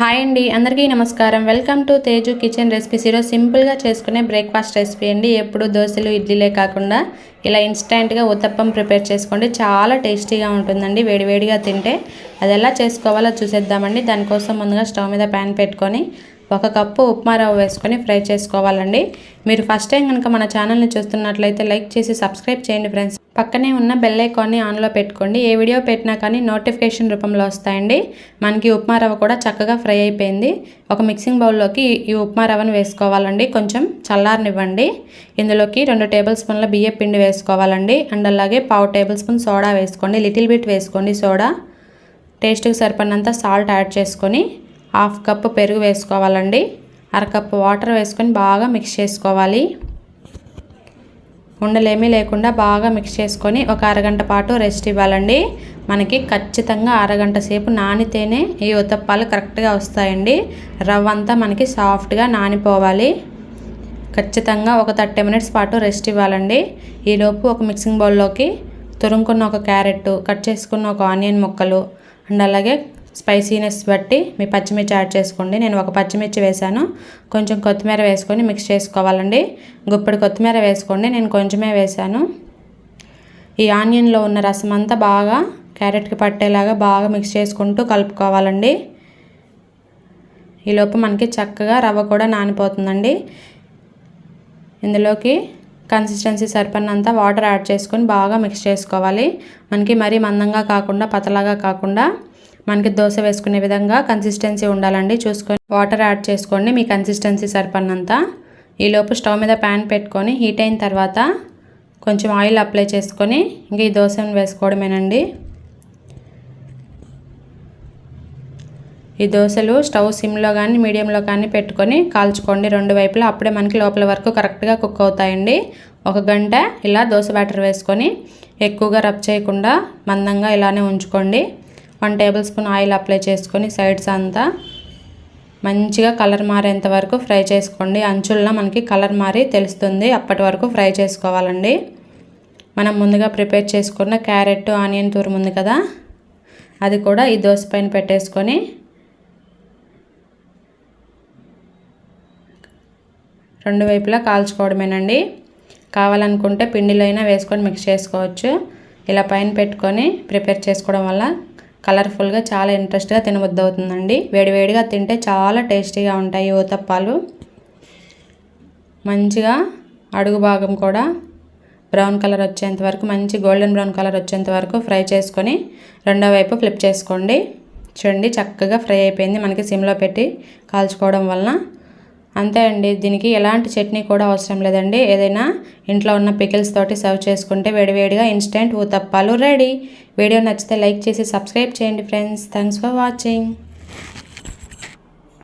Hi అండి అందరికీ నమస్కారం. Welcome to Teju kitchen recipes. ఈరోజు సింపుల్గా చేసుకునే బ్రేక్ఫాస్ట్ రెసిపీ అండి. ఎప్పుడు దోశలు ఇడ్లీలే కాకుండా ఇలా ఇన్స్టెంట్గా ఉత్తప్పం ప్రిపేర్ చేసుకోండి. చాలా టేస్టీగా ఉంటుందండి వేడివేడిగా తింటే. అది ఎలా చేసుకోవాలో చూసేద్దామండి. దానికోసం ముందుగా స్టవ్ మీద ప్యాన్ పెట్టుకొని ఒక కప్పు ఉప్మా రవ్వ వేసుకొని ఫ్రై చేసుకోవాలండి. మీరు ఫస్ట్ టైం కనుక మన ఛానల్ని చూస్తున్నట్లయితే లైక్ చేసి సబ్స్క్రైబ్ చేయండి ఫ్రెండ్స్. పక్కనే ఉన్న బెల్ ఐకాన్ని ఆన్లో పెట్టుకోండి. ఏ వీడియో పెట్టినా కానీ నోటిఫికేషన్ రూపంలో వస్తాయండి. మనకి ఉప్మా రవ్వ కూడా చక్కగా ఫ్రై అయిపోయింది. ఒక మిక్సింగ్ బౌల్లోకి ఈ ఉప్మా రవ్వను వేసుకోవాలండి. కొంచెం చల్లారనివ్వండి. ఇందులోకి రెండు టేబుల్ స్పూన్ల బియ్య పిండి వేసుకోవాలండి. అండ్ అలాగే పావు టేబుల్ స్పూన్ సోడా వేసుకోండి. లిటిల్ బిట్ వేసుకోండి సోడా. టేస్ట్కి సరిపడినంత సాల్ట్ యాడ్ చేసుకొని హాఫ్ కప్ పెరుగు వేసుకోవాలండి. అరకప్పు వాటర్ వేసుకొని బాగా మిక్స్ చేసుకోవాలి. ఉండలేమీ లేకుండా బాగా మిక్స్ చేసుకొని ఒక అరగంట పాటు రెస్ట్ ఇవ్వాలండి. మనకి ఖచ్చితంగా అరగంట సేపు నానితేనే ఈ ఉతప్పాలు కరెక్ట్గా వస్తాయండి. రవ్వ అంతా మనకి సాఫ్ట్గా నానిపోవాలి. ఖచ్చితంగా ఒక థర్టీ మినిట్స్ పాటు రెస్ట్ ఇవ్వాలండి. ఈలోపు ఒక మిక్సింగ్ బౌల్లోకి తురుముకున్న ఒక క్యారెట్ కట్ చేసుకున్న ఒక ఆనియన్ ముక్కలు అండ్ అలాగే స్పైసీనెస్ బట్టి మీ పచ్చిమిర్చి యాడ్ చేసుకోండి. నేను ఒక పచ్చిమిర్చి వేసాను కొంచెం కొత్తిమీర వేసుకొని మిక్స్ చేసుకోవాలండి. గుప్పడి కొత్తిమీర వేసుకోండి. నేను కొంచెమే వేసాను ఈ ఆనియన్లో ఉన్న రసం అంతా బాగా క్యారెట్కి పట్టేలాగా బాగా మిక్స్ చేసుకుంటూ కలుపుకోవాలండి. ఈలోపు మనకి చక్కగా రవ్వ కూడా నానిపోతుందండి. ఇందులోకి కన్సిస్టెన్సీ సరిపడినంత వాటర్ యాడ్ చేసుకొని బాగా మిక్స్ చేసుకోవాలి. మనకి మరీ మందంగా కాకుండా పతలాగా కాకుండా మనకి దోశ వేసుకునే విధంగా కన్సిస్టెన్సీ ఉండాలండి. చూసుకొని వాటర్ యాడ్ చేసుకోండి. మీ కన్సిస్టెన్సీ సరిపడినంత. ఈలోపు స్టవ్ మీద ప్యాన్ పెట్టుకొని హీట్ అయిన తర్వాత కొంచెం ఆయిల్ అప్లై చేసుకొని ఇంక ఈ దోశను వేసుకోవడమేనండి. ఈ దోశలు స్టవ్ సిమ్లో కానీ మీడియంలో కానీ పెట్టుకొని కాల్చుకోండి. రెండు వైపులా అప్పుడే మనకి లోపల వరకు కరెక్ట్గా కుక్ అవుతాయండి. ఒక గంట ఇలా దోశ బ్యాటర్ వేసుకొని ఎక్కువగా రబ్ చేయకుండా మందంగా ఇలానే ఉంచుకోండి. One tablespoon oil apply చేసుకొని సైడ్స్ అంతా మంచిగా కలర్ మారేంత వరకు ఫ్రై చేసుకోండి. అంచుల్లో మనకి కలర్ మారి తెలుస్తుంది. అప్పటి వరకు ఫ్రై చేసుకోవాలండి. మనం ముందుగా ప్రిపేర్ చేసుకున్న క్యారెట్ ఆనియన్ తూరం ఉంది కదా? అది కూడా ఈ దోశ పైన పెట్టేసుకొని రెండు వైపులా కాల్చుకోవడమేనండి. కావాలనుకుంటే పిండిలో అయినా వేసుకొని మిక్స్ చేసుకోవచ్చు. ఇలా పైన పెట్టుకొని ప్రిపేర్ చేసుకోవడం వల్ల కలర్ఫుల్గా చాలా ఇంట్రెస్ట్గా తినబుద్ధి అవుతుందండి వేడివేడిగా తింటే చాలా టేస్టీగా ఉంటాయి ఊతప్పాలు. మంచిగా అడుగు భాగం కూడా బ్రౌన్ కలర్ వచ్చేంత వరకు మంచి గోల్డెన్ బ్రౌన్ కలర్ వచ్చేంత వరకు ఫ్రై చేసుకొని రెండో వైపు ఫ్లిప్ చేసుకోండి. చూడండి చక్కగా ఫ్రై అయిపోయింది. మనకి సిమ్లో పెట్టి కాల్చుకోవడం వలన అంతే అండి. దీనికి ఎలాంటి చట్నీ కూడా అవసరం లేదండి. ఏదైనా ఇంట్లో ఉన్న పికిల్స్ తోటి సర్వ్ చేసుకుంటే వేడివేడిగా ఇన్స్టెంట్ ఊతప్పాలు రెడీ. వీడియో నచ్చితే లైక్ చేసి సబ్స్క్రైబ్ చేయండి ఫ్రెండ్స్. Thanks for watching.